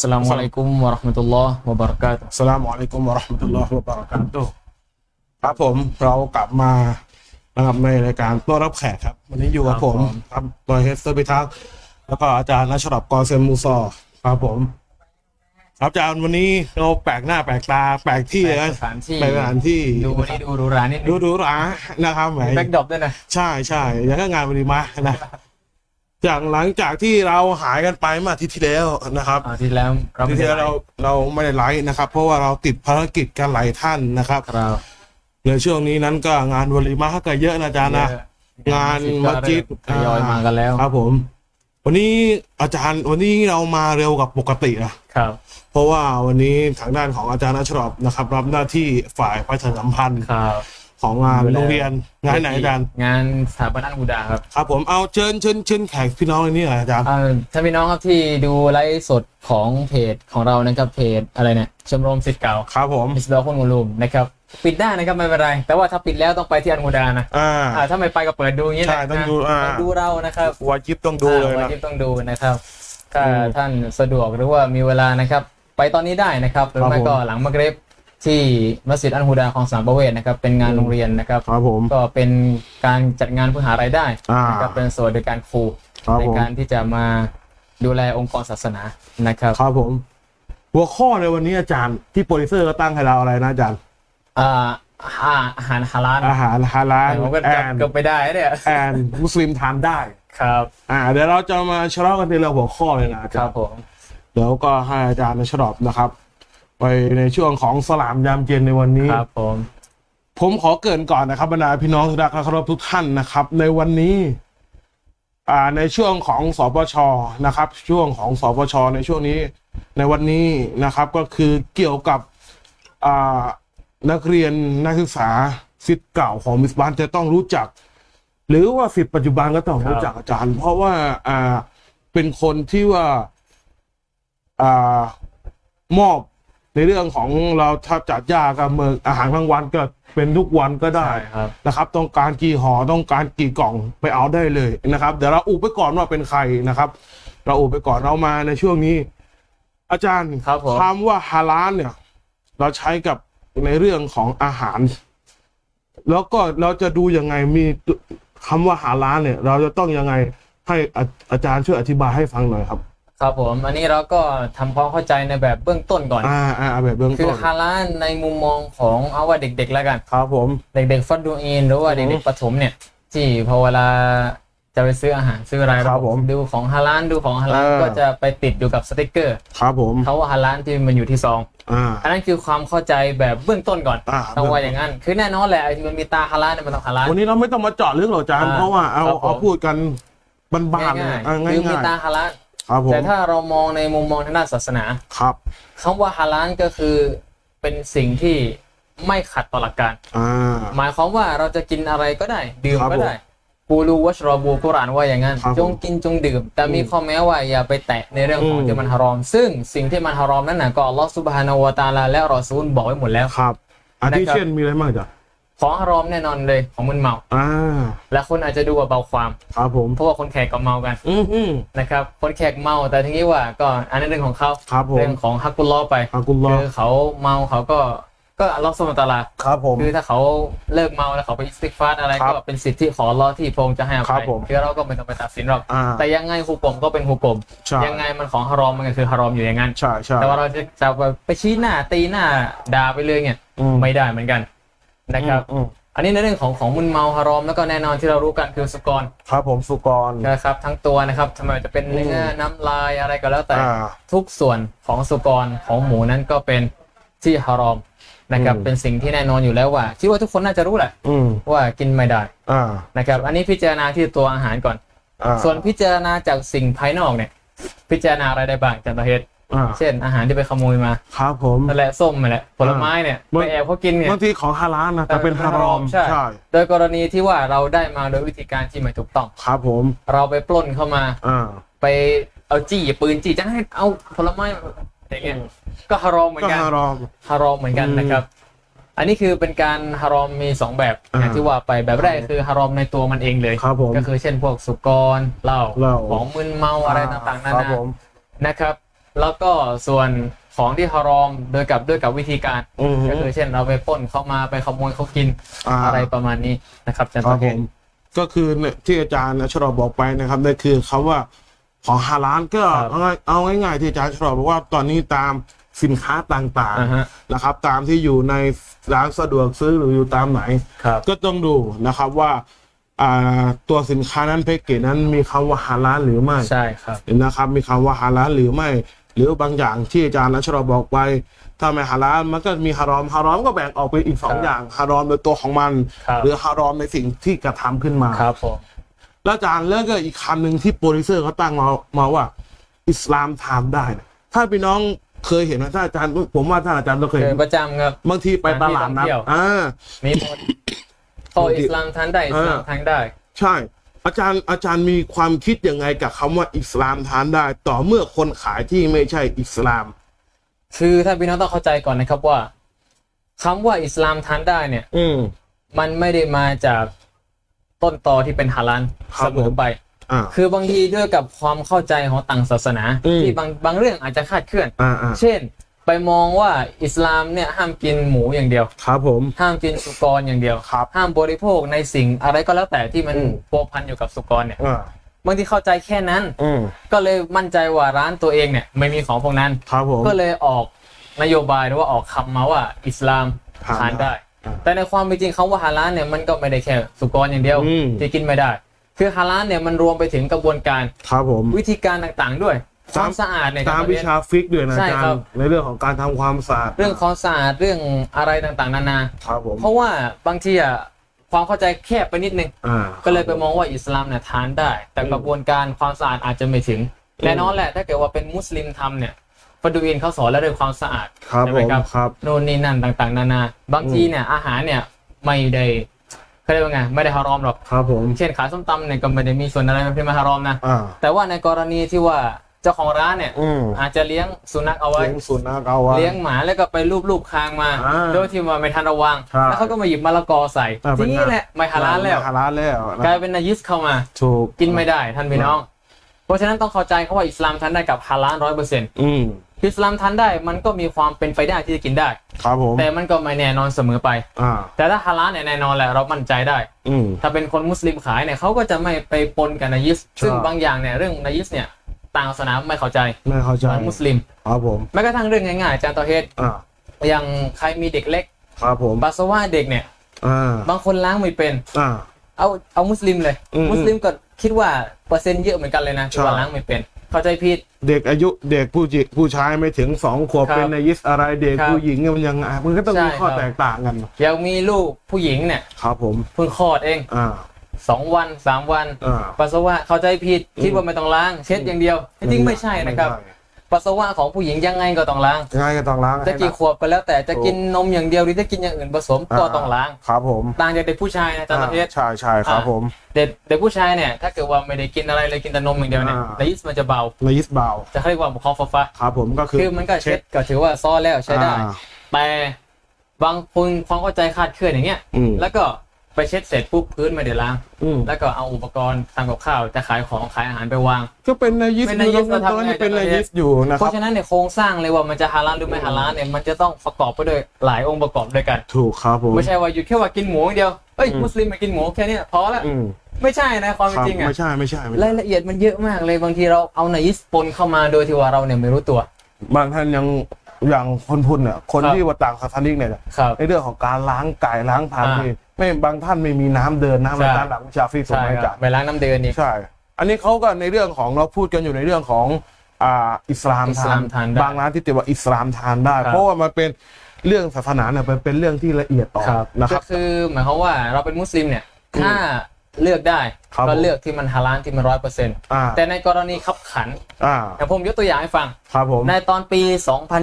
สลามอะลัยกุมวะเราะห์มะตุลลอฮ์วะบะเราะกาตุฮ์อัสสลามุอะลัยกุมวะเราะห์มะตุลลอฮ์วะบะเราะกาตุฮ์ครับผมเรากลับมานะครับในรายการต้อนรับแขกครับ วันนี้อยู่กับผมครับโดยเฮสเตอร์พิทักษ์แล้วก็อาจารย์นัชรบกรเซมมูซอร์ครับผม ครับอาจารย์วันนี้เราแปลกหน้าแปลกตาแปลกที่เลยนะสถานที่แปลกสถานที่ดูวันนี้ดูหรูหรานิดนึดูงดูหรานะครับแหม แบ็กดรอปด้วยนะ ใช่ใช่อย่างก็งานวันนี้มานะ จากหลังจากที่เราหายกันไปเมื่ออาทิตย์ที่แล้วนะครับอาทิตย์แล้วเราอาทิตย์ที่แล้วเราเราไม่ได้ไลฟ์นะครับ เพราะว่าเราติดภารกิจกันหลายท่านนะครับเราในช่วงนี้นั้นก็งานวลีมาก็เยอะนะอาจารย์นะงานมัสยิดทยอยมากันแล้วครับผม วันนี้อาจารย์วันนี้เรามาเร็วกว่าปกตินะครับ เพราะว่าวันนี้ทางด้านของอาจารย์อัชรอบนะครับ รับหน้าที่ฝ่ายประชาสัมพันธ์ครับ ของงานโรงเรียนงานไหนอาจารย์งานสถาบันอัลฮูดาครับครับผมเอาเชิญเชิญเชิญแขกพี่น้องในนี้หน่อยอาจารย์เอ่อถ้าพี่น้องครับที่ดูไลฟ์สดของเพจของเรานะครับเพจอะไรเนี่ยชมรมสิทธิ์เก่าครับผมมิสดอคุณงูลุมนะครับปิดได้นะครับไม่เป็นไร แต่ว่าถ้าปิดแล้วต้องไปที่อัลฮูดานะอ่าอ่าถ้าไม่ไปก็เปิดดูอย่างนี้แหละใช่ต้องดูอ่านะดูเรานะครับวาจิบต้องดูเลยอ่าวันะนที่ต้องดูนะครับถ้าอืมท่านสะดวกหรือว่ามีเวลานะครับ ไปตอนนี้ได้นะครับหรือไม่ครับผมก็หลังมักเรบ ที่มัสยิดอันฮูดาของสามประเวศนะครับเป็นงานอืมโรงเรียนนะครับครับผมก็เป็นการจัดงานเพื่อหารายได้อ่านะครับเป็นส่วนโดยการครูครับในผมการที่จะมาดูแลองค์กรศาสนานะครับครับผม หัวข้อในวันนี้อาจารย์ที่โปรดิวเซอร์ก็ตั้งให้เราอะไรนะอาจารย์อ่าอาอาหารฮาลาลอาหารฮาลาลผมก็แอจำนเกือบไปได้เนี่ยแอนมุสลิมทานได้ครับ อ่า เดี๋ยวเราจะมาชะลอกันทีละหัวข้อเลยนะอาคจารัรบย์ผมเดี๋ยวก็ให้อาจารย์ชรอบนะครับ ไปในช่วงของสลามยามเย็นในวันนี้ ครับผม ผมขอเกรินก่อนนะครับบรรดาพี่น้องทุกท่านเคารพทุกท่านนะครับ ในวันนี้ อ่าในช่วงของสปชนะครับ ช่วงของสปชในช่วงนี้ ในวันนี้นะครับก็คือเกี่ยวกับอ่านักเรียนนักศึกษาสิทธิ์เก่าของมิสบานจะต้องรู้จัก หรือว่าสิทธิ์ปัจจุบันก็ต้องรู้จักอาจารย์ เพราะว่าอ่าเป็นคนที่ว่าอ่ามอบ ในเรื่องของเราถ้าจัดยากับเมืองอาหารกลางวันก็เป็นทุกวันก็ได้ใช่ครับนะครับ ต้องการกี่ห่อต้องการกี่กล่องไปเอาได้เลยนะครับเดี๋ยวเราอุบไปก่อนว่าเป็นใครนะครับ เราอุบไปก่อนเรามาในช่วงนี้ อาจารย์ครับผมคำว่าฮาลาลเนี่ย เราใช้กับในเรื่องของอาหาร แล้วก็เราจะดูยังไงมีคำว่าฮาลาลเนี่ย เราจะต้องยังไงให้อาอาจารย์ช่วยอธิบายให้ฟังหน่อยครับ ครับผมอันนี้เราก็ทำความเข้าใจในแบบเบื้องต้นก่อน อ่าอ่าแบบเบื้องคือต้นฮาลาลในมุมมองของเอาว่าเด็กๆแล้วกัน ครับผม เด็กๆฟัดดูอินหรือว่าอืเด็มกๆประถมเนี่ย ที่พอเวลาจะไปซื้ออาหารซื้ออะไรครับผมดูของฮาลาลดูของฮาลาลเออ ก็จะไปติดอยู่กับสติกเกอร์ครับผม เขาว่าฮาลาลที่มันอยู่ที่ซอง อ่า อันนั้นคือความเข้าใจแบบเบื้องต้นก่อนอ่า ต้องว่าอย่างนั้น คือแน่นอนแหละไอ้ที่มันมีตาฮาลาลเนี่ยมันต้องฮาลาล วันนี้เราไม่ต้องมาเจาะลึกหรอกอาจารย์ อ่าเพราะว่าเอาครับผม เอาพูดกันบ้านๆง่ายอะๆง่ายคือมีๆตาฮาลาล ครับผมแต่ถ้าเรามองในมุมมองทางด้านศาสนาครับคำว่าฮาลาลก็คือเป็นสิ่งที่ไม่ขัดต่อหลักการ อ่า หมายความว่าเราจะกินอะไรก็ได้ ดื่มครับก็ได้กูรูวัชรอบูกุรอานว่าอย่างนั้น ครับผมจงกินจงดื่ม แต่มีอืมข้อแม้ว่าอย่าไปแตะในเรื่องของอืม ที่มันฮารอม ซึ่งสิ่งที่มันฮารอมนั้นน่ะก็อัลลอฮฺซุบฮานาวะตะอาลาและรอซูลบอกไว้หมดแล้ว ครับอันที่นะครับ เช่นมีอะไรบ้างจ๊ะ ของฮารอมแน่นอนเลยของมึนเมา อ่าและคนอาจจะดูว่าเบาความ ครับผม เพราะว่าคนแขกก็เมากันอือฮึนะครับ คนแขกเมาแต่ทีนี้ว่าก็อันนั้นเรื่องของเขาครับผมเรื่องของฮักกุลลอฮ์ไปอากุลลอคือเขาเมาเขาก็ก็อัลลอฮฺซุบฮานะฮูวะตะอาลาครับผม คือถ้าเขาเลิกเมาแล้วเขาไปอิสติกฟาร์อะไรครับก็เป็นสิทธิของอัลลอฮ์ที่พระองค์จะให้อครัภับยผม คือเราก็ไม่ต้องไปตัดสินหรอก อ่าแต่ยังไงฮุกกลมก็เป็นฮุกกลมใช่ยังไงมันของฮารอมมันก็คือฮารอมอยู่อย่างนั้น ใช่ใช่แต่ว่าเราจะจะไปชี้หน้าตีหน้าด่าไปเลยเนี่ยอืมไม่ได้เหมือนกัน นะครับ อืมอันนี้ในเรื่องของของมุนเมาฮารอมแล้วก็แน่นอนที่เรารู้กันคือสุกรครับผมสุกร นะครับทั้งตัวนะครับทำไมจะเป็นเนื้อน้ำลายอะไรก็แล้วแต่ อ่า ทุกส่วนของสุกรของหมูนั้นก็เป็นที่ฮารอมนะครับอืม เป็นสิ่งที่แน่นอนอยู่แล้วว่าคิดว่าทุกคนน่าจะรู้แหละอืมว่ากินไม่ได้อ่านะครับ อันนี้พิจารณาที่ตัวอาหารก่อน อ่าส่วนพิจารณาจากสิ่งภายนอกเนี่ย พิจารณาอะไรได้บ้างจันทเหตุ อ่า เช่นอาหารที่ไปขโมยมาครับผม นั่นแหละส้มนั่นแหละผลไม้เนี่ยบาง ไปแอบเขากินเนี่ย บางทีของฮาลาลนะแต่เป็นฮารอมใช่ใช่โดยกรณีที่ว่าเราได้มาโดยวิธีการที่ไม่ถูกต้อง ครับผมเราไปปล้นเข้ามา อ่าไปเอาจี้ปืนจี้จะให้เอาผลไม้อย่างเงี้ยอืมก็ฮารอมเหมือนก็กันฮารอม ฮารอมเหมือนกันอืมนะครับ อันนี้คือเป็นการฮารอมมีสองแบบอ่าอย่างที่ว่าไปแบบแรกคือฮารอมในตัวมันเองเลย ครับผมก็คือเช่นพวกสุกรเหล้าเหล้า ของมึนเมาอะไรต่างๆนาครับนาผม นะครับ แล้วก็ส่วนของที่ฮารอมโดยกับด้วยกับวิธีการอืมก็คือเช่นเราไปปล้นเขามาไปขโมยเขากินอ่าอะไรประมาณนี้นะครับอาจารย์ครัตะบเกผมก็คือเนี่ยที่อาจารย์ชรอบอกไปนะครับนั่นคือคำว่าของฮาลาลก็เอาง่ายเอาง่ายๆที่อาจารย์ชรอบอกว่าตอนนี้ตามสินค้าต่างอ่าฮะ ๆนะครับ ตามที่อยู่ในร้านสะดวกซื้อหรืออยู่ตามไหน ครับ ก็ต้องดูนะครับว่าอ่าตัวสินค้านั้นแพ็กเกจนั้นมีคำว่าฮาลาลหรือไม่ใช่ครับนะครับ มีคำว่าฮาลาลหรือไม่ หรือบางอย่างที่อาจารย์นัชรอบอกไปถ้าไม่ฮาลาลมันก็มีฮารอมฮารอมก็แบ่งออกเป็นอีกสองครับอย่างฮารอมโดยตัวของมันครับหรือฮารอมในสิ่งที่กระทำขึ้นมาครับผมแล้วอาจารย์แล้วก็อีกคำหนึ่งที่โปรดิวเซอร์เขาตั้งมามาว่า อิสลามทำได้นะถ้าพี่น้องเคยเห็นไหมถ้าอาจารย์ ผมว่าถ้าอาจารย์ต้องเคยเจเห็อนประจำครับบางทีไปตลาดสถานที่ท่องนะเที่ยวอ่ามีหมดพออิสลามทานได้อิสลามเออทานได้ ใช่ อาจารย์อาจารย์มีความคิดยังไงกับคำว่าอิสลามทานได้ ต่อเมื่อคนขายที่ไม่ใช่อิสลาม คือถ้าพี่น้องต้องเข้าใจก่อนนะครับว่าคำว่าอิสลามทานได้เนี่ย อืมมันไม่ได้มาจากต้นตอที่เป็นฮาลาลครัเสบมอไปอ่าคือบางทีด้วยกับความเข้าใจของต่างศาสนาอืมที่บางบางเรื่องอาจจะคลาดเคลื่อนอ่าอ่าเช่น ไปมองว่าอิสลามเนี่ยห้ามกินหมูอย่างเดียว ครับผม ห้ามกินสุกรอย่างเดียว ครับห้ามบริโภคในสิ่งอะไรก็แล้วแต่ที่มันอืม พัวพันอยู่กับสุกรเนี่ยอ่าบางทีเข้าใจแค่นั้น อืมก็เลยมั่นใจว่าร้านตัวเองเนี่ยไม่มีของพวกนั้น ครับผม ก็เลยออกนโยบายหรือว่าออกคำมาว่าอิสลามทานทานได้อ่าแต่ในความเป็นจริงคำว่าฮาลาลเนี่ยมันก็ไม่ได้แค่สุกรอย่างเดียวอืม ที่กินไม่ได้ คือฮาลาลเนี่ยมันรวมไปถึงกระบวนการครับผม วิธีการต่างๆด้วย คตามวามสะอาดเนี่ยตามครับวิชาฟิกด้วยนะใช่อาจารครับ ย์ในเรื่องของการทำความสะอาดเรื่องความสะอาดเรื่องอะไรต่างๆนานา ครับผมเพราะว่าบางทีอะความเข้าใจแคบไปนิดนึง อ่า ก็เลยไปมองว่าอิสลามเนี่ยทานได้ แต่อืมกระบวนการความสะอาดอาจจะไม่ถึงแน่นอนแหละถ้าเกิดว่าเป็นมุสลิมทำเนี่ยฟาดูอินเขาสอนแล้วด้วยความสะอาดครับใช่ผไหมมครับครับโน่นนี่นั่นต่างๆ นานา บางทีเนี่ยอาหารเนี่ยไม่ได้เขาเรียกว่าไงไม่ได้ฮารอมหรอกครับผมเช่นขายส้มตำเนี่ยก็ไม่ได้มีส่วนอะไรที่มาฮารอมนะ อ่าแต่ว่าในกรณีที่ว่า เจ้าของร้านเนี่ยอืม อาจจะเลี้ยงสุนัขเอาไว้ เลี้ยงสุนัขเอาไว้ เลี้ยงหมาแล้วก็ไปรูปๆคางมาอ่าโดยที่ว่าไม่ทันระวัง ใช่แล้วเขาก็มาหยิบมะละกอใส่อ่าเป็ทีนนี้ไงแหละไม่ฮาลาลแล้ว ฮาลาลแล้วนะกลายเป็นนายิสเข้ามา ถูก กินไม่ได้ท่านพี่น้อง เพราะฉะนั้นต้องเข้าใจเขาว่าอิสลามทันได้กับฮาลาลร้อยเปอร์เซ็นต์อืมอิสลามทันได้มันก็มีความเป็นไปได้ที่จะกินได้ ครับผมแต่มันก็ไม่แน่นอนเสมอไป อ่า แต่ถ้าฮาลาลเนี่ยแน่นอนแหละเรามั่นใจได้ อืม ถ้าเป็นคนมุสลิมขายเนี่ยเขาก็จะไม่ไปปนกับนายิส ซึ่งบางอย่างเนี่ยเรื่องนายิสเนี่ย ต่างศาสนาไม่เข้าใจไม่เข้าใจเหมือนมุสลิมครับผมแม้กระทั่งเรื่องง่ายๆอาจารย์ตอเฮดอ่าอย่างใครมีเด็กเล็กครับผมปัสสาวะเด็กเนี่ยอ่าบางคนล้างไม่เป็นอ่าเอาเอามุสลิมเลยอืมมุสลิมก็คิดว่าเปอร์เซ็นต์เยอะเหมือนกันเลยนะที่ว่าใช่ล้างไม่เป็นเข้าใจผิดเด็กอายุเด็กผู้จิผู้ชายไม่ถึงสองขวบครับเป็นนายิสอะไรเด็กครับผู้หญิงเนี่ยมันยังไงมันก็ต้องใช่มีข้อครับแตกต่างกันยังมีลูกผู้หญิงเนี่ยครับผมเพิ่งคลอดเองอ่า สองวันสามวัน อ่า ปัสสาวะเข้าใจผิดคิดว่าไม่ต้องล้าง เช็ดอย่างเดียวจริงๆไม่ใช่นะครับไม่ใช่ปัสสาวะของผู้หญิงยังไงก็ต้องล้าง ยังไงก็ต้องล้างจะให้กี่นะขวบก็แล้วแต่จะกินนมอย่างเดียวหรือจะกินอย่างอื่นผสมก็ต้องล้าง ครับผมต่างจากเด็กผู้ชายนะอาจารย์ประเทศ ใช่ใช่ครับอ่า ผม เด็กเด็กผู้ชายเนี่ยถ้าเกิดว่าไม่ได้กินอะไรเลยกินแต่นมอย่างเดียวเนี่ยอ่าในยิสมันจะเบานายิสเบาจะเรียกว่าบุคอฟฟ้าครับผมก็คือคือมันก็เช็ดก็ถือว่าซ้อนแล้วใช้ได้ อ่า แต่บางคนความเข้าใจคลาดเคลื่อนอย่างเงี้ย อืม แล้วก็ ไปเช็ดเสร็จปุ๊บพื้นไม่ได้ล้าง อืมแล้วก็เอาอุปกรณ์ทำกับข้าวจะขายของขายอาหารไปวาง ก็เป็นนายิสเป็นนายิสอยู่เราทำตอนนี้ไงเป็นจะนายิสอยู่นะเพครับ ราะฉะนั้นในยโครงสร้างเลยว่ามันจะฮาลาลหรือไม่ฮาลาลเนี่ยมันจะต้องประกอบไปด้วยหลายองค์ประกอบด้วยกัน ถูกครับผม ไม่ใช่ว่าหยุดแค่ว่ากินหมูอย่างเดียวเอ้ยอืม มุสลิมมากินหมูแค่เนี้ยพอละอืมไม่ใช่นะความคเป็นรับจริงอะไม่ใช่ไม่ใช่ไม่ใช่รายละเอียดมันเยอะมากเลยบางทีเราเอานายิสปนเข้ามาโดยที่ว่าเราเนี่ยไม่รู้ตัว บางท่านยังอย่างคนพุนเนี่ยคนครับ ที่ว่าต่างศาสนาเนี่ย ครับ ในเรื่องของการล้างไก่ล้างผานอ่าที่ ไม่บางท่านไม่มีน้ำเดินน้ำในใช่ด้านหลังวิชาฟิกถูกใช่ไหมครัจ๊ะบไปล้างน้ำเดือนอีกใช่ อันนี้เขาก็ในเรื่องของเราพูดกันอยู่ในเรื่องของอ่าอิสลามอิสลามทานได้บางร้านที่ติดว่าอิสลามทานได้ ครับ เพราะว่ามันเป็นเรื่องศาสนาเนี่ยเป็นเป็นเรื่องที่ละเอียดต่อนะคก็รับคือหมายความว่าเราเป็นมุสลิมเนี่ยถ้าเลือกได้ครับก็เลือกที่มันฮาลาลที่มันร้อยเปอร์เซ็นต์อ่าแต่ในกรณีขับขันอ่าอย่างผมยกตัวอย่างให้ฟัง ครับผมในตอนปี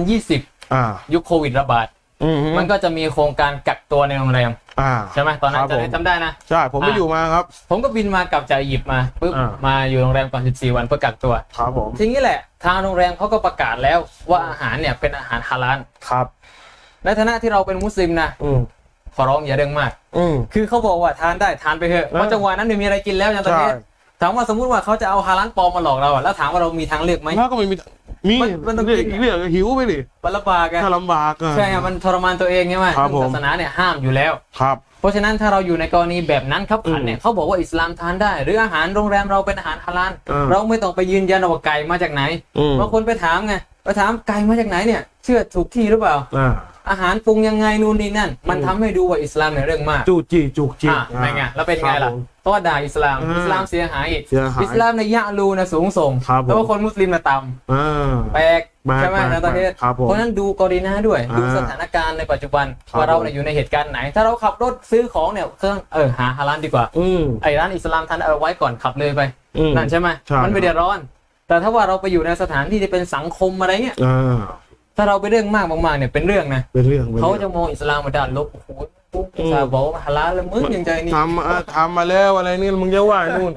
2020 อ่ายุคโควิดระบาด อืมมันก็จะมีโครงการกักตัวในโรงแรมอ่า ใช่ไหมตอนนั้ครันบจะผมได้จำได้นะ ใช่ผมไปอ่าอยู่มาครับ ผมก็บินมากลับจากอียิปต์มาปุ๊บอ่ามาอยู่โรงแรมก่อน 14 วันเพื่อกักตัว ครับผมทีนี้แหละทางโรงแรมเขาก็ประกาศแล้วว่าอาหารเนี่ยเป็นอาหารฮาลาลครับ ในฐานะที่เราเป็นมุสลิมนะอืมขอร้องอย่าเรื่องมาก อืม คือเขาบอกว่าทานได้ทานไปเถอะเพราะจังหวะนั้นไม่มีอะไรกินแล้วอย่างตอนนี้ใช่ ถามว่าสมมุติว่าเขาจะเอาฮาลาลปลอมมาหลอกเราอะแล้วถามว่าเรามีทางเลือกไหมแล้วก็ไม่มีมีมันมันต้องเรียกกินเรียกหิวไปดิมันลำบากอะถ้าลำบากอะ ใช่ครับมันทรมานตัวเองใช่ไหมครับซึ่งผม ศาสนาเนี่ยห้ามอยู่แล้ว ครับ เพราะฉะนั้นถ้าเราอยู่ในกรณีแบบนั้นครับขันเนี่ยอืมเขาบอกว่าอิสลามทานได้ หรืออาหารโรงแรมเราเป็นอาหารฮาลาลเออ เราไม่ต้องไปยืนยันว่าไก่มาจากไหนอืมบางคนไปถามไงไปถามไก่มาจากไหนเนี่ย เชื่อถูกที่หรือเปล่า อ่า อาหารปรุงยังไงนู่นนี่นั่น มันทำให้ดูว่าอิสลามเนี่ยเรื่องมากจูจีจุกจิกอะเป็นไงแล้วเป็นไงครัล่ะบผมเพราะว่าด่าอิสลามอ่าอิสลามเสียหายอีกเสียหายอิสลามในยยะลูนะสูงส่งครับผม แต่ว่าคนมุสลิมน่ะต่อ่าำแปลกแปลกใช่ไหมแปลกในประเทศครับผมเพราะฉะนั้นดูกรณีหน้าด้วย อ่าดูสถานการณ์ในปัจจุบันครับว่าเราผม เนี่ยอยู่ในเหตุการณ์ไหน ถ้าเราขับรถซื้อของเนี่ยเครื่องเออหาฮาลาลดีกว่า อืม ไอ้ร้านอิสลามทันเอาไว้ก่อนขับเลยไป อืมนั่นใช่ไหมใช่ มันไม่เดือดร้อน แต่ถ้าว่าเราไปอยู่ในสถานที่ที่เป็นสังคมอะไรเงี้ย อ่า ถ้าเราไปเรื่องมากมากๆเนี่ยเป็นเรื่องนะเป็นเรื่องเป็นเขารื่องจะมองอิสลามมาด้านลบโอ้โหปุ๊บอืมซาบอกว่าฮาลาลแล้วมึงยังใจนี่ทำอะทำมาแล้วอะไรนี่มึงจะว่านู่น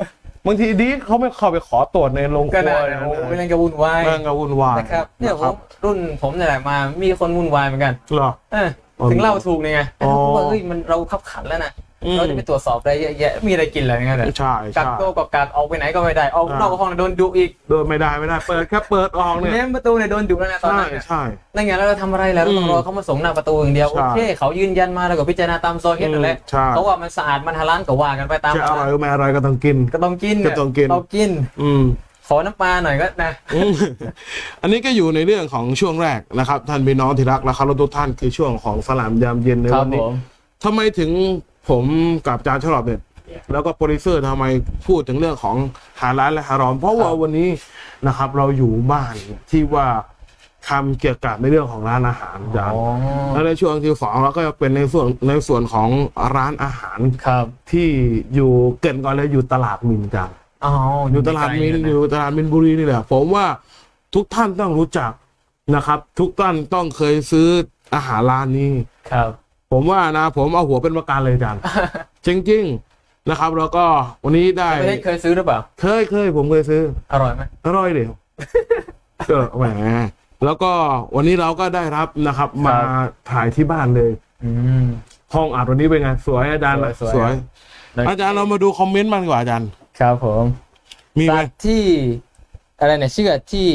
บางทีดีเขาไม่เข้าไปขอตรวจในโรงคก็รัวได้เลยโอ้นะโหเป็นเรื่องกระวุ่นวายเรื่องกวุ่นวายนะครับเนี่ยผครัมบรุ่นผมเนี่ยแหละมามีคนวุ่นวายเหมือนกันเหรอเอออ๋อถึงเล่าถูกเนี่ยไงอ๋อเพราะว่าเฮ้ยมันเราขับขันแล้วนะอืม เราจะไปตรวจสอบอะไรเยอะแยะมีอะไรกินอะไรเงี้ยเลยใช่กัใช่กตัวกับกักออกไปไหนก็ไม่ได้ออกอ่านนอกห้องโดนดุอีกเดินไม่ได้ไม่ได้เปิดแค่เปิดออกเนี่ยเน้มประตูเนี่ยโดนดุแล้วนะตอนใช่นั้นเนี่ยใช่นั่นไงแล้วเราทำอะไรแล้วเราต้องอืมรอเขามาส่งหน้าประตูอย่างเดียวใช่โอเคเขายืนยันมาแล้วก็พิจารณาตามโซเฮียนั่นแหละใช่เขาว่ามันสะอาดมันฮาลาลก็ว่ากันไปตามจะอร่อยก็ไม่อร่อยก็ต้องกินก็ต้องกินก็ต้องกินเรากิน อืมขอน้ำปลาหน่อยก็นะอืมอันนี้ก็อยู่ในเรื่องของช่วงแรกนะครับ ท่านพี่น้องที่รักและเคารพทุกท่านคือช่วงของสลามยามเย็นในครัวับนผนี้มทำไมถึง ผมกับอาจารย์ฉลอดเนี่ยแล้วก็โปรดิวเซอร์ทำไมพูดถึงเรื่องของฮาลาลและฮารอม เพราะว่าวันนี้นะครับ เราอยู่บ้านที่ว่าทำเกี่ยวกับในเรื่องของร้านอาหารอาจารย์อ๋อแล้วในช่วงที่สองเราก็จะเป็นในส่วนในส่วนของร้านอาหารครับ ที่อยู่เกรินก่อนเลยอยู่ตลาดมินจางอ๋ออยู่ตลาดมินอยู่ตลาดมินบุรีนี่แหละผมว่าทุกท่านต้องรู้จักนะครับ ทุกท่านต้องเคยซื้ออาหารร้านนี้ครับ ผมว่านะ ผมเอาหัวเป็นประกันเลยอาจารย์จริงๆนะครับ แล้วก็วันนี้ได้ประเทศเคยซื้อหรือเปล่า เคยเคยผมเคยซื้อ อร่อยไหมอร่อยเดียวเออแหมแล้วก็วันนี้เราก็ได้รับนะครับ มาถ่ายที่บ้านเลยอืมห้องอัดวันนี้เป็นไง สวยอาจารย์สวยสวยสวยอาจารย์เรามาดูคอมเมนต์มันดีกว่าอาจารย์ ครับผมมีไหมสัตว์ที่อะไรเนี่ยเชื่อที่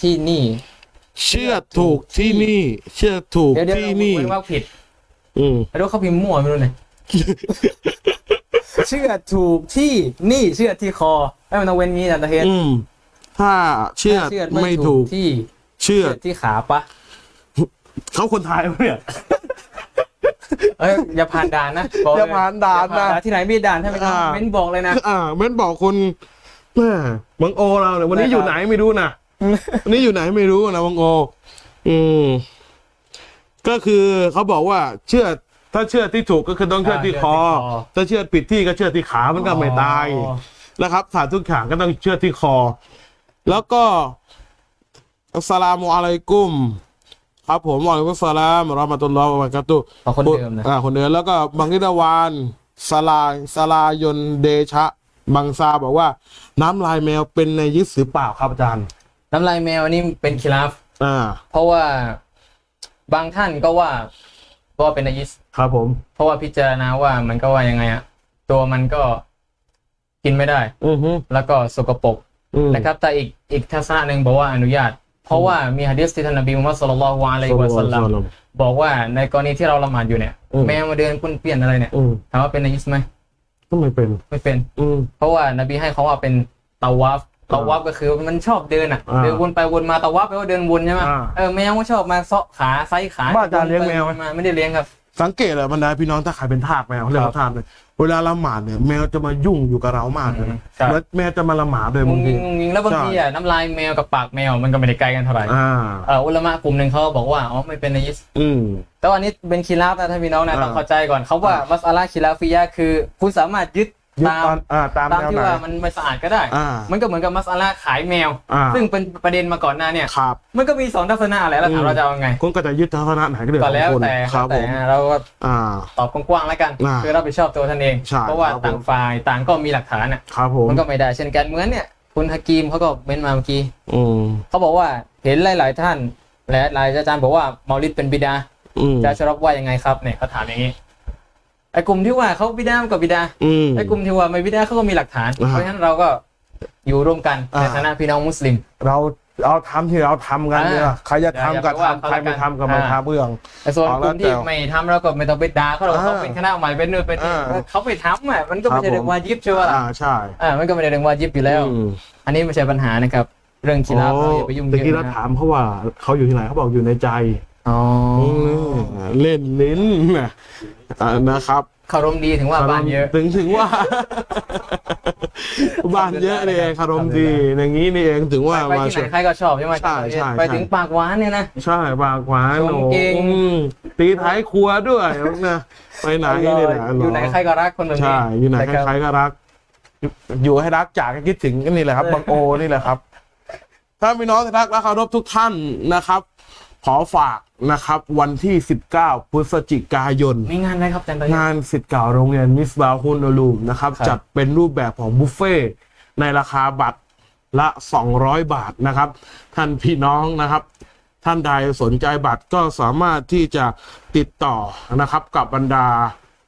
ที่นี่ เชื่อถูกที่นี่ เชื่อถูกเดี๋ยวเดี๋ยวที่นี่เว้นว่าผิด อืมไม่รู้เขาพิมพ์มั่วไม่รู้เนี่ยเชื่อถูกที่นี่เชื่อที่คอไม่มันต้องเว้นงี้นะตะเฮนอืมถ้าเชื่อถ้าเชื่อไม่ถูกที่เชื่อเชื่อที่ขาปะเขาคนไทยปะเนี่ยเอ้ยอย่าผ่านด่านนะบอกเลอย่าผ่านด่านนะอย่ผ่ที่ไหนมีด่านถ้าไม่อ่าเม้นบอกเลยนะอ่า เม้นบอกคนแม่บังโอเราเนี่ยวันนี้ได้อครับยู่ไหนไม่รู้นะวันนี้อยู่ไหนไม่รู้นะบังโอ อืม ก็คือเขาบอกว่าเชื่อถ้าเชื่อที่ถูกก็คือต้องเชื่อที่คอ ถ้าเชื่อผิดที่ก็เชื่อที่ขามันก็ไม่ตายอ๋อนะครับถามทุกอย่างก็ต้องเชื่อที่คอ แล้วก็อัสสลามุอะลัยกุมครับผมวะอะลัยกุมสสลามเราะห์มาตุลลอฮ์วะบะเราะกาตุฮ์เอาคนเดิมนะอ่าคนเดิมแล้วก็บังกิดาวานสลาสลายนเดชะบังซาบอกว่า น้ำลายแมวเป็นในยิสหรือเปล่าครับอาจารย์ น้ำลายแมวอันนี้เป็นคิลาฟอ่า เพราะว่า บางท่านก็ว่าว่าเป็นนายิสครับผม เพราะว่าพิจารณาว่ามันก็ว่ายังไงอะตัวมันก็กินไม่ได้ อือฮึแล้วก็สกปรกอืม นะครับ แต่อีกอีกทัศนะหนึ่งบอกว่าอนุญาต เพราะว่ามีฮะดีษที่ท่านนบีมุฮัมมัดสุลลัลลอฮุอะลัยฮิวะสัลลัมบอกว่าในกรณีที่เราละหมาดอยู่เนี่ย อืม แมวมาเดินปุ้นเปี้ยนอะไรเนี่ยอืมถามว่าเป็นนายิสไหมก็ไม่เป็น ไม่เป็น อืม เพราะว่านบีให้เขาว่าเป็นตาวาฟ ตาวาฟก็คือมันชอบเดินอะอ่าเดินวนไปวนมาตาวาฟแปลว่าเดินวนใช่ไหมอ่าเออแมวก็ชอบมาเซาะขาไซส์ขาบ้านอาจารย์เลี้ยงแมวไหมมาไม่ได้เลี้ยงครับสังเกตเลยบรรดาพี่น้องถ้าใครเป็นทาสแมวเขาเรียกว่าทาสเลยเวลาละหมาดเนี่ยแมวจะมายุ่งอยู่กับเรามากเลยนะครับแล้วแมวจะมาละหมาดด้วยงบางงงทีงงงแล้วบางทีอะน้ำลายแมวกับปากแมวมันก็ไม่ได้ไกลกันเท่าไหร่อ่าเอออุลามะกลุ่มหนึ่งเขาบอกว่าอ๋อไม่เป็นนายิสอืมแต่ว่าอันนี้เป็นคีราฟนะท่านพี่น้องนะอ่าต้องเข้าใจก่อนเขาว่ามัสอาลาคีราฟิยะห์คือ คุณสามารถยึด ยึดตามตอนอ่าตามตามแนวที่ไหน ว่ามันไม่สะอาดก็ได้ อ่ามันก็เหมือนกับมัสอาลาขายแมว อ่า ซึ่งเป็นประเด็นมาก่อนหน้าเนี่ย ครับ มันก็มีสองทัศนะแหละแล้วถามเราจะเอาไงคุณก็จะยึดทัศนะไหนก็เดือดก็แล้วของคุณแต่ครับผแต่ม เราก็อ่า ตอบกว้างๆแล้วกัน อ่าคือรับผิดชอบตัวท่านเอง ใช่เพราะว่าครับผม ต่างฝ่ายต่างก็มีหลักฐานอะ ครับผมมันก็ไม่ได้เช่นกันเหมือนเนี่ยคุณฮากีมเขาก็เม้นมาเมื่อกี้อืมเขาบอกว่าเห็นหลาย ๆ ท่าน และหลายอาจารย์บอกว่าเมาลิดเป็นบิดาอืมจะชรับว่ายังไงครับเนี่ยเขาถามอย่างนี้ ไอ้กลุ่มที่ว่าเขาบิดากับบิดาอืม ไอ้กลุ่มที่ว่าไม่บิดาเขาก็มีหลักฐาน อ่าเพราะฉะนั้นเราก็อยู่ร่วมกันอ่า ในฐานะพี่น้องมุสลิม เราเราทำที่เราทำกันเนี่ยอ่าใครจะทำก็อย่าไปว่าทำใครไม่ทำก็ไม่อ่าทำเรื่อง แต่ส่วนเอากแล้วลุ่มที่แต่ไม่ทำเราก็ไม่ต้องไปด่าเขาหรอกอ่าเขาเป็นคณะใหม่เป็นนู่นเป็นนี่อ่าเขาไปทำอะมันก็ไม่ครับใช่เรื่องวาจิบใช่ไหมล่ะอ่าใช่อ่ามันก็ไม่ได้เรื่องวาจิบอยู่แล้ว อืมอันนี้ไม่ใช่ปัญหานะครับ เรื่องกีฬาเราอย่าไปยุ่งตะเยกี้เราอะนะถามเขาว่าเขาอยู่ที่ไหนเขาบอกอยู่ในใจอ๋ออเล่นลิ้นนะ อ่านะครับคารมดีถึงว่าบ้านเยอะ ถึงถึงว่า บ้านเยอะนี่เองคารมดีอย่างนี้นี่เองถึงว่าไปมาที่ช่ไหวยนใครก็ชอบใช่ไหมใช่ใช่ไปถึงปากหวานเนี่ยนะใช่ปากหวานชมเก่งโอ้อืมตีท้ายครัวด้วยนะไปไหนนี่แหละอยู่ไหนใครก็รักคนแบบนี้ใช่อยู่ไหนนะครับใครๆก็รัก อยู่ให้รักจากให้คิดถึงก็นี่แหละครับบางโอนี่แหละครับถ้าพี่น้องที่รักและเคารพทุกท่านนะครับ ขอฝากนะครับวันที่ 19 พฤศจิกายน มีงานอะไรครับอาจารย์ตอนนี้ งานสิทธิ์เก่าโรงเรียนมิสบาฮุนอลูมนะครับครับ จัดเป็นรูปแบบของบุฟเฟ่ต์ในราคาบัตรละ 200 บาทนะครับ ท่านพี่น้องนะครับ ท่านใดสนใจบัตรก็สามารถที่จะติดต่อนะครับกับบรรดา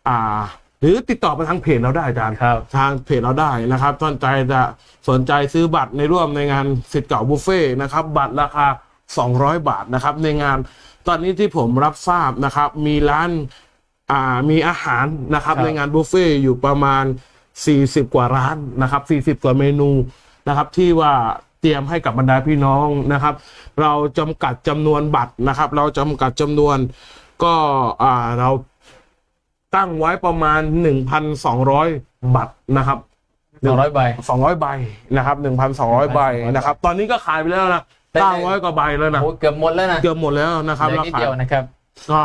อ่า หรือติดต่อมาทางเพจเราได้อาจารย์ ครับ ทางเพจเราได้นะครับท่านใจจะสนใจซื้อบัตรในร่วมในงานสิทธิ์เก่าบุฟเฟ่ต์นะครับ บัตรราคา 200 บาทนะครับ ในงานตอนนี้ที่ผมรับทราบนะครับ มีร้านอ่ามีอาหารนะครับครับในงานบุฟเฟ่ต์อยู่ประมาณ 40 กว่าร้านนะครับ 40 กว่าเมนูนะครับ ที่ว่าเตรียมให้กับบรรดาพี่น้องนะครับ เราจำกัดจำนวนบัตรนะครับ เราจำกัดจำนวนก็อ่าเราตั้งไว้ประมาณ 1,200 บัตรนะครับสองร้อยใบ200ใบนะครับ1,200ใบนะครับ ตอนนี้ก็ขายไปแล้วนะ ได้900กว่าใบแล้วนะโอ้เกือบหมดแล้วนะเกือบหมดแล้วนะครับเหลือรานิดคาเดียวนะครับ ก็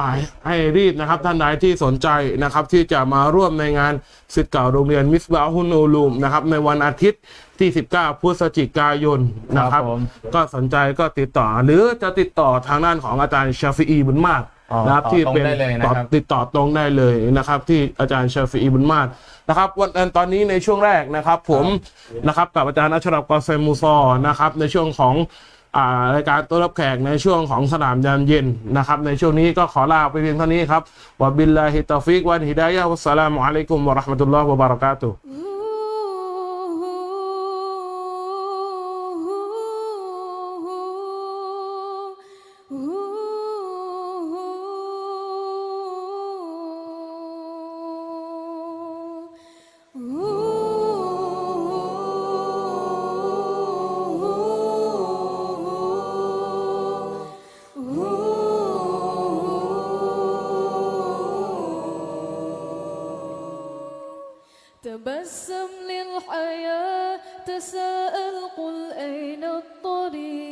ให้รีบนะครับท่านใดที่สนใจนะครับที่จะมาร่วมในงานสิทธิ์เก่าโรงเรียนมิสบาฮุนอูลูมนะครับในวันอาทิตย์ที่ 19 พฤศจิกายนนะครับ ครับผมก็สนใจก็ติดต่อ หรือจะติดต่อทางด้านของอาจารย์ชาฟีอีบุญมากอ๋อนะครับต่อที่ตรงเป็นได้เลยนะครับต่อติดต่อตรงได้เลยนะครับ ที่อาจารย์ชาฟีอีบุญมาศนะครับวันตอนนี้ในช่วงแรกนะครับ ผมนะครับกับอาจารย์อัชรับกอเซมูซอนะครับในช่วงของอ่า รายการต้อนรับแขกในช่วงของสนามยามเย็นนะครับ ในช่วงนี้ก็ขอลาไปเพียงเท่านี้ครับวะบิลลาฮิตาฟิกวันฮิดายะวัสสลามุอะลัยกุมวะราะห์มะตุลลอฮ์วะบะเราะกาตุ تبسم للحياة تساءل قل أين الطريق؟